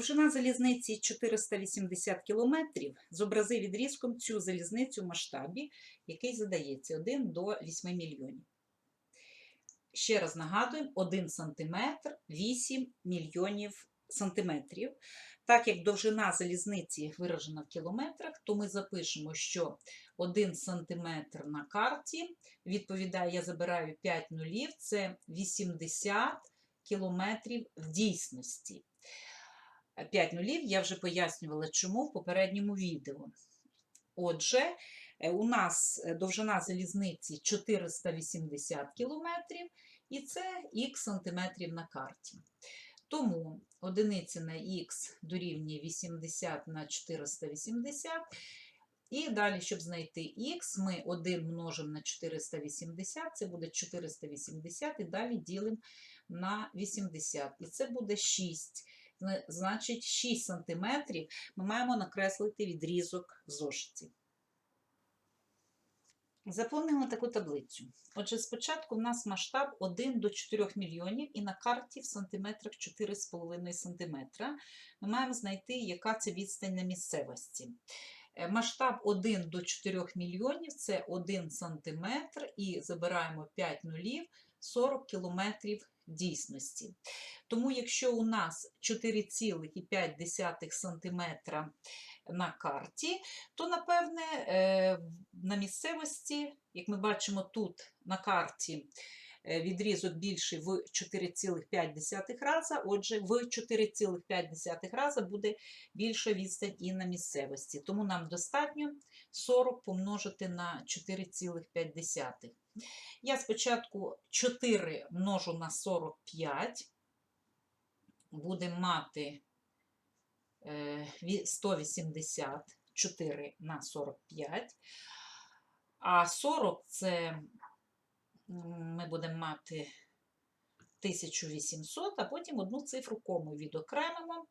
Довжина залізниці 480 км. Зобрази відрізком цю залізницю в масштабі, який задається 1 до 8 мільйонів. Ще раз нагадуємо, 1 см 8 мільйонів сантиметрів. Так як довжина залізниці виражена в кілометрах, то ми запишемо, що 1 см на карті відповідає, я забираю 5 нулів, це 80 кілометрів в дійсності. 5 нулів я вже пояснювала, чому в попередньому відео. Отже, е, у нас е, довжина залізниці 480 кілометрів, і це х сантиметрів на карті. Тому одиниця на х дорівнює 80 на 480. І далі, щоб знайти х, ми 1 множимо на 480, це буде 480, і далі ділимо на 80. І це буде 6. Зна- Значить, 6 см ми маємо накреслити відрізок в зошиті. Заповнимо таку таблицю. Отже, спочатку в нас масштаб 1 до 4 мільйонів, і на карті в сантиметрах 4,5 см. Ми маємо знайти, яка це відстань на місцевості. Е, Масштаб 1 до 4 мільйонів це 1 см, і забираємо 5 нулів 40 кілометрів дійсності. Тому якщо у нас 4,5 см на карті, то, напевне, е, на місцевості, як ми бачимо тут на карті, відрізок більший в 4,5 рази, отже, в 4,5 рази буде більша відстань і на місцевості. Тому нам достатньо 40 помножити на 4,5. Я спочатку 4 множу на 45, будемо мати е, ві- 184 на 45, а 40 це ми будемо мати 1800, а потім одну цифру кому відокремимо,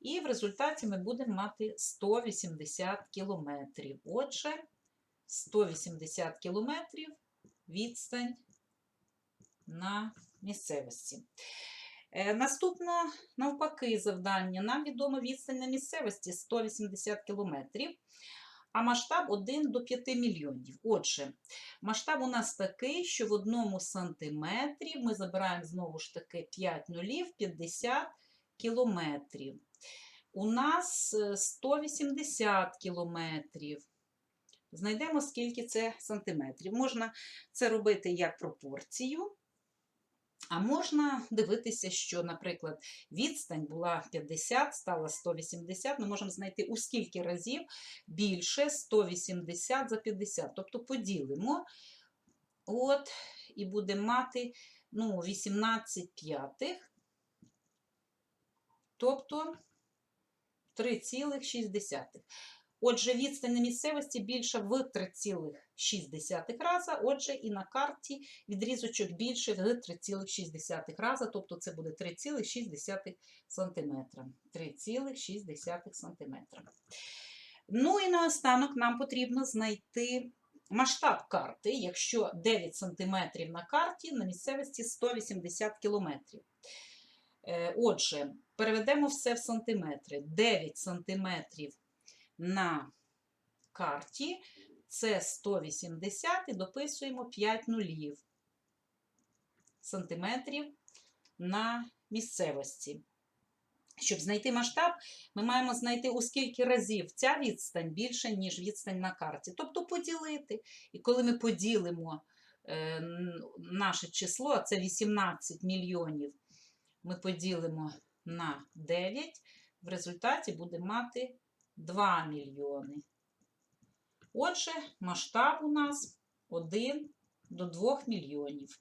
і в результаті ми будемо мати 180 кілометрів. Отже, 180 кілометрів відстань на місцевості. Е, Наступно, навпаки, завдання. Нам відомо відстань на місцевості 180 кілометрів, а масштаб 1 до 5 мільйонів. Отже, масштаб у нас такий, що в одному сантиметрі ми забираємо знову ж таки 5 нулів 50 кілометрів. У нас е, 180 кілометрів. Знайдемо, скільки це сантиметрів. Можна це робити як пропорцію, а можна дивитися, що, наприклад, відстань була 50, стала 180. Ми можемо знайти у скільки разів більше 180 за 50. Тобто поділимо. От, і будемо мати ну, 18 п'ятих, тобто 3,6. Отже, відстань місцевості більша в 3,6 рази, отже, і на карті відрізочок більше в 3,6 рази, тобто це буде 3,6 см. 3,6 см. Ну і наостанок нам потрібно знайти масштаб карти, якщо 9 см на карті, на місцевості 180 км. Е, Отже, переведемо все в сантиметри. 9 сантиметрів на карті це 180 і дописуємо 5 нулів сантиметрів на місцевості. Щоб знайти масштаб, ми маємо знайти, у скільки разів ця відстань більша, ніж відстань на карті. Тобто поділити. І коли ми поділимо е, наше число, а це 18 мільйонів, ми поділимо на 9, в результаті будемо мати 2 мільйони. Отже, масштаб у нас 1 до 2 мільйонів.